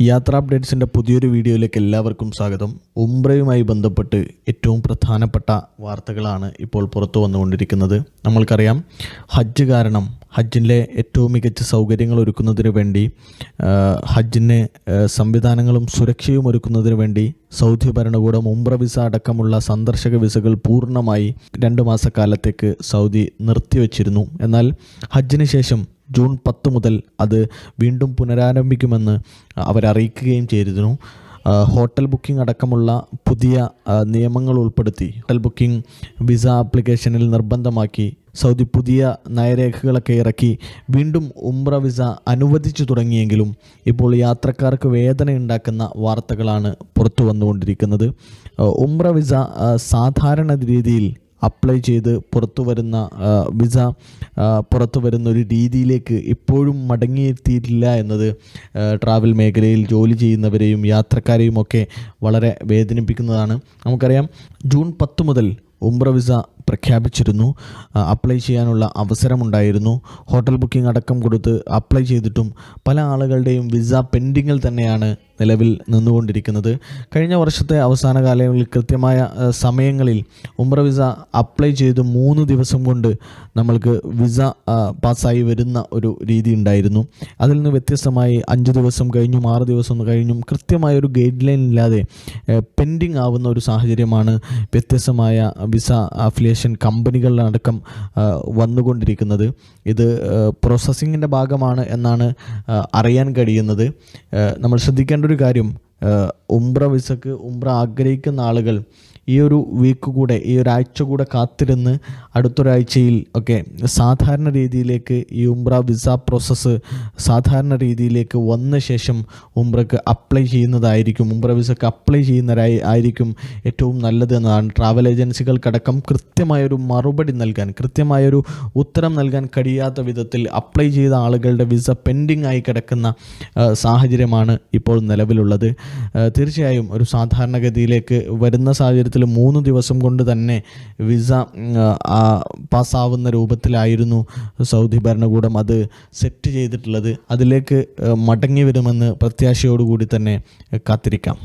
യാത്രാ അപ്ഡേറ്റ്സിന്റെ പുതിയൊരു വീഡിയോയിലേക്ക് എല്ലാവർക്കും സ്വാഗതം. ഉംബ്രയുമായി ബന്ധപ്പെട്ട് ഏറ്റവും പ്രധാനപ്പെട്ട വാർത്തകളാണ് ഇപ്പോൾ പുറത്തു വന്നുകൊണ്ടിരിക്കുന്നത്. നമ്മൾക്കറിയാം ഹജ്ജ് കാരണം ഹജ്ജിന്റെ ഏറ്റവും മികച്ച സൗകര്യങ്ങൾ ഒരുക്കുന്നതിന് വേണ്ടി ഹജ്ജിന് സംവിധാനങ്ങളും സുരക്ഷയും ഒരുക്കുന്നതിന് വേണ്ടി സൗദി ഭരണകൂടം ഉംറ വിസ അടക്കമുള്ള സന്ദർശക വിസകൾ പൂർണമായി രണ്ട് മാസക്കാലത്തേക്ക് സൗദി നിർത്തിവച്ചിരുന്നു. എന്നാൽ ഹജ്ജിന് ശേഷം ജൂൺ പത്ത് മുതൽ അത് വീണ്ടും പുനരാരംഭിക്കുമെന്ന് അവരറിയിക്കുകയും ചെയ്തിരുന്നു. ഹോട്ടൽ ബുക്കിംഗ് അടക്കമുള്ള പുതിയ നിയമങ്ങൾ ഉൾപ്പെടുത്തി ഹോട്ടൽ ബുക്കിംഗ് വിസ ആപ്ലിക്കേഷനിൽ നിർബന്ധമാക്കി സൗദി പുതിയ നയരേഖകളൊക്കെ ഇറക്കി വീണ്ടും ഉംറ വിസ അനുവദിച്ചു തുടങ്ങിയെങ്കിലും ഇപ്പോൾ യാത്രക്കാർക്ക് വേദന ഉണ്ടാക്കുന്ന വാർത്തകളാണ് പുറത്തു വന്നുകൊണ്ടിരിക്കുന്നത്. ഉംറ വിസ സാധാരണ രീതിയിൽ അപ്ലൈ ചെയ്ത് പുറത്തു വരുന്ന വിസ പുറത്തു വരുന്ന ഒരു രീതിയിലേക്ക് ഇപ്പോഴും മടങ്ങിയെത്തിയിട്ടില്ല എന്നത് ട്രാവൽ മേഖലയിൽ ജോലി ചെയ്യുന്നവരെയും യാത്രക്കാരെയും ഒക്കെ വളരെ വേദനിപ്പിക്കുന്നതാണ്. നമുക്കറിയാം ജൂൺ പത്ത് മുതൽ ഉംറ വിസ പ്രഖ്യാപിച്ചിരുന്നു. അപ്ലൈ ചെയ്യാനുള്ള അവസരമുണ്ടായിരുന്നു. ഹോട്ടൽ ബുക്കിംഗ് അടക്കം കൊടുത്ത് അപ്ലൈ ചെയ്തിട്ടും പല ആളുകളുടെയും വിസ പെൻഡിങ്ങിൽ തന്നെയാണ് നിലവിൽ നിന്നുകൊണ്ടിരിക്കുന്നത്. കഴിഞ്ഞ വർഷത്തെ അവസാന കാലങ്ങളിൽ കൃത്യമായ സമയങ്ങളിൽ ഉംറ വിസ അപ്ലൈ ചെയ്ത് മൂന്ന് ദിവസം കൊണ്ട് നമ്മൾക്ക് വിസ പാസ്സായി വരുന്ന ഒരു രീതി ഉണ്ടായിരുന്നു. അതിൽ നിന്ന് വ്യത്യസ്തമായി അഞ്ച് ദിവസം കഴിഞ്ഞും ആറ് ദിവസം കഴിഞ്ഞും കൃത്യമായ ഒരു ഗൈഡ് ലൈൻ ഇല്ലാതെ പെൻഡിങ് ആവുന്ന ഒരു സാഹചര്യമാണ് വ്യത്യസ്തമായ വിസ അഫിലിയേഷൻ കമ്പനികളിലടക്കം ആ, വന്നുകൊണ്ടിരിക്കുന്നത്. ഇത് പ്രോസസ്സിങ്ങിന്റെ ഭാഗമാണ് എന്നാണ് അറിയാൻ കഴിയുന്നത്. നമ്മൾ ശ്രദ്ധിക്കേണ്ട ഒരു കാര്യം ഉംബ്ര വിസക്ക് ഉംറ ആഗ്രഹിക്കുന്ന ആളുകൾ ഈ ഒരു വീക്ക് കൂടെ ഈ ഒരാഴ്ച കൂടെ കാത്തിരുന്ന് അടുത്തൊരാഴ്ചയിൽ ഒക്കെ സാധാരണ രീതിയിലേക്ക് ഈ ഉംറ വിസ പ്രോസസ്സ് സാധാരണ രീതിയിലേക്ക് വന്ന ശേഷം ഉംബ്രക്ക് അപ്ലൈ ചെയ്യുന്നതായിരിക്കും. ഉംബ്ര വിസക്ക് അപ്ലൈ ചെയ്യുന്നതായി ആയിരിക്കും ഏറ്റവും നല്ലത് എന്നതാണ്. ട്രാവൽ ഏജൻസികൾക്കടക്കം കൃത്യമായൊരു മറുപടി നൽകാൻ കൃത്യമായൊരു ഉത്തരം നൽകാൻ കഴിയാത്ത വിധത്തിൽ അപ്ലൈ ചെയ്ത ആളുകളുടെ വിസ പെൻഡിങ് ആയി കിടക്കുന്ന സാഹചര്യമാണ് ഇപ്പോൾ നിലവിലുള്ളത്. തീർച്ചയായും ഒരു സാധാരണഗതിയിലേക്ക് വരുന്ന സാഹചര്യത്തിൽ മൂന്ന് ദിവസം കൊണ്ട് തന്നെ വിസ പാസ്സാവുന്ന രൂപത്തിലായിരുന്നു സൗദി ഭരണകൂടം അത് സെറ്റ് ചെയ്തിട്ടുള്ളത്. അതിലേക്ക് മടങ്ങി വരുമെന്ന് പ്രത്യാശയോടുകൂടി തന്നെ കാത്തിരിക്കാം.